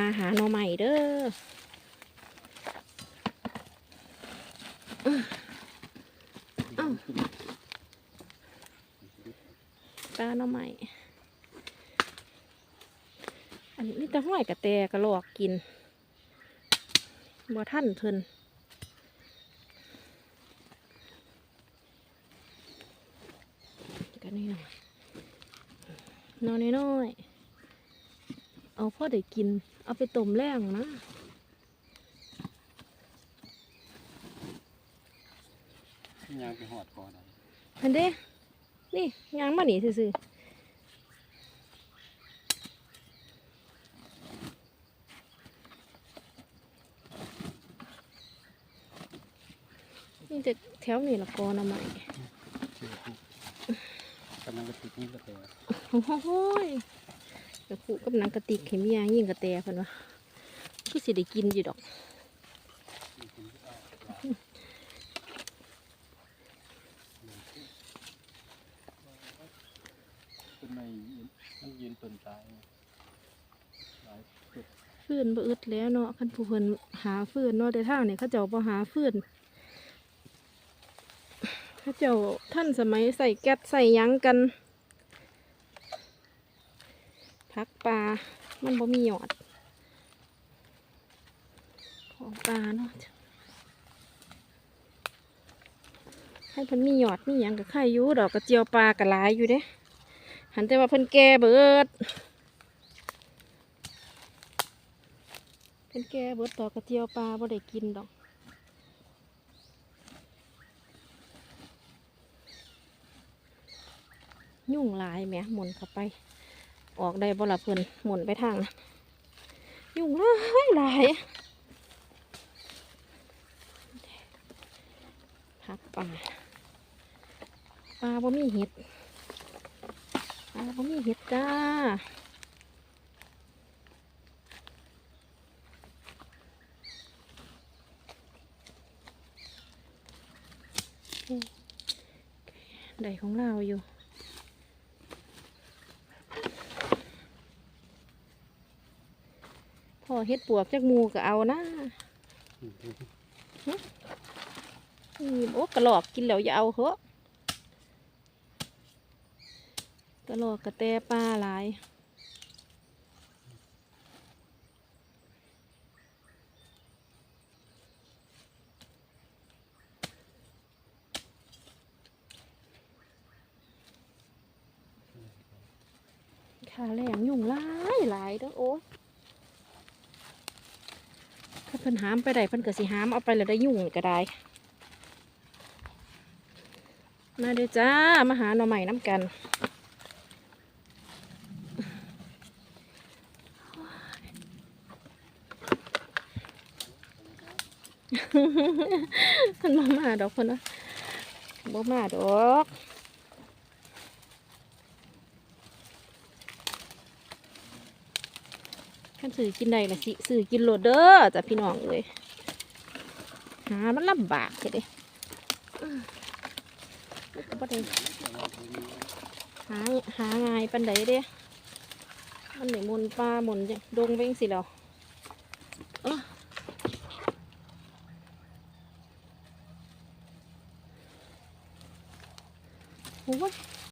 าหาหน่อใหม่เด้ออ้าวปลาหน่อใหม่ อันนี้แต่ห้อยกระแตกระลอกกินบ่ท่านเพิ่นกันนี่หน่อยนอนน้อยๆ เอาพ่อได้กิน เอาไปต้มแรงนะยางไปหอดก่อนอันเด้ นี่ยางมาหนีซื่อๆนี่จะแถวนี้ละกอหนะใหม่เชื่อผู้กำลังกระติกนี่ก็แต่โอ้โหย กระปุกกับนังกระติกเข็มยายิ่งกระแตเพิ่นวะคือสิได้กินอยู่ดอกต้นไม้มันยืนต้นตายหลายจุดฟื้นบ่อึดแล้วเนาะคันผู้เพิ่นหาฟื้นเนาะแต่ทางนี่เขาเจ้าบ่หาฟื้นเขาเจ้าท่านสมัยใส่แก๊สใส่ยังกัน พักปลา มันบ่มีหยอด ของปลาเนาะให้เพิ่นมีหยอดมีหยังกับไข่ยูดอกกระเจียวปลากระลายอยู่เด้หันแต่ว่าเพิ่นแก่เบิด เพิ่นแก่เบิดดอกกระเจียวปลาบ่ได้กินดอกยุ่งลายแหมหมุนเข้าไป ออกได้บ่ละเพิ่นหมุนไปทางนะยุ่งหลายหลายพักป่าปลาบ่มีเห็ดปลาบ่มีเห็ดจ้าได้ของเราอยู่ พอ เฮ็ดปวกจากหมูก็เอานะนี่โอ้กระหลอกกินแล้วอย่าเอาเหอะกระหลอกกระแตปลาหลายขาแรงยุ่งหลายหลายเด้อโอ้ยถ้า เพิ่นหามไปได้เพิ่นก็สิหามเอาไปแล้วได้ยุ่งก็ได้ มาเด้อจ้ามาหาหน่อใหม่น้ำกันเพิ่นบ่มาดอกเพิ่นว่าบ่มาดอก กันซื้อกินได้นะสิสื่อกินโหลดเด้อจ้ะพี่น้องเลยหามันลำบากเลยหาหาง่ายปันไดเด้มันไหนมนปลาหมุนดงเว้งสิเราโอ้ย